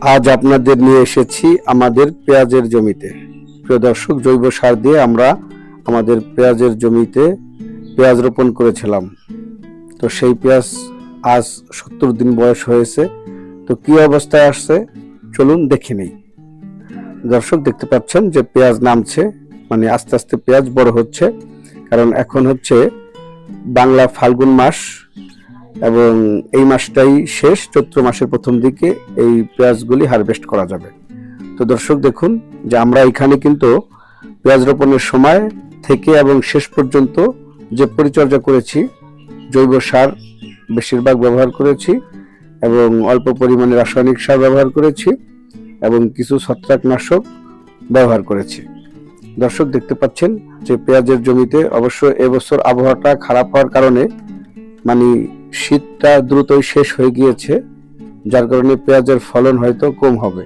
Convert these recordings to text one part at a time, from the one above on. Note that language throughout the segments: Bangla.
আজ আপনাদের নিয়ে এসেছি আমাদের পেঁয়াজের জমিতে। প্রিয় দর্শক, জৈব সার দিয়ে আমরা আমাদের পেঁয়াজের জমিতে পেঁয়াজ রোপণ করেছিলাম। তো সেই পেঁয়াজ আজ সত্তর দিন বয়স হয়েছে। তো কি অবস্থায় আসছে? চলুন দেখে নেই। দর্শক, দেখতে পাচ্ছেন যে পেঁয়াজ নামছে মানে আস্তে আস্তে পেঁয়াজ বড় হচ্ছে। কারণ এখন হচ্ছে বাংলা ফাল্গুন মাস এবং এই মাসটাই শেষ, চৈত্র মাসের প্রথম দিকে এই পেঁয়াজগুলি হারভেস্ট করা যাবে। তো দর্শক দেখুন যে আমরা এখানে কিন্তু পেঁয়াজ রোপণের সময় থেকে এবং শেষ পর্যন্ত যে পরিচর্যা করেছি, জৈব সার বেশিরভাগ ব্যবহার করেছি এবং অল্প পরিমাণে রাসায়নিক সার ব্যবহার করেছি এবং কিছু ছত্রাকনাশক ব্যবহার করেছি। দর্শক দেখতে পাচ্ছেন যে পেঁয়াজের জমিতে অবশ্য এবছর আবহাওয়াটা খারাপ হওয়ার কারণে মানে শীতটা দ্রুতই শেষ হয়ে গিয়েছে, যার কারণে পেঁয়াজের ফলন হয়তো কম হবে।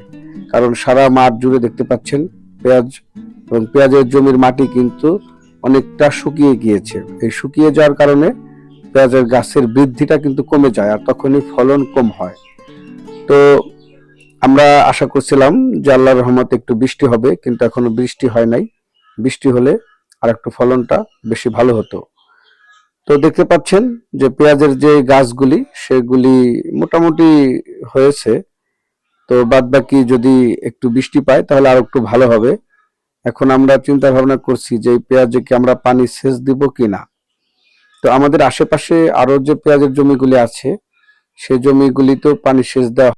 কারণ সারা মাঠ জুড়ে দেখতে পাচ্ছেন পেঁয়াজ, এবং পেঁয়াজের জমির মাটি কিন্তু অনেকটা শুকিয়ে গিয়েছে। এই শুকিয়ে যাওয়ার কারণে পেঁয়াজের গাছের বৃদ্ধিটা কিন্তু কমে যায়, আর তখনই ফলন কম হয়। তো আমরা আশা করছিলাম যে আল্লাহ রহমতে একটু বৃষ্টি হবে, কিন্তু এখনও বৃষ্টি হয় নাই। বৃষ্টি হলে আর একটু ফলনটা বেশি ভালো হতো। তো দেখতে পাচ্ছেন যে পেঁয়াজের যে গাছগুলি, সেগুলি মোটামুটি হয়েছে। তো বাদ বাকি যদি একটু বৃষ্টি পায়, তাহলে আর একটু ভালো হবে। এখন আমরা চিন্তা ভাবনা করছি যে পেঁয়াজে কি আমরা পানি সেচ দিব কি না তো আমাদের আশেপাশে আরও যে পেঁয়াজের জমিগুলি আছে সেই জমিগুলিতেও পানি সেচ দেওয়া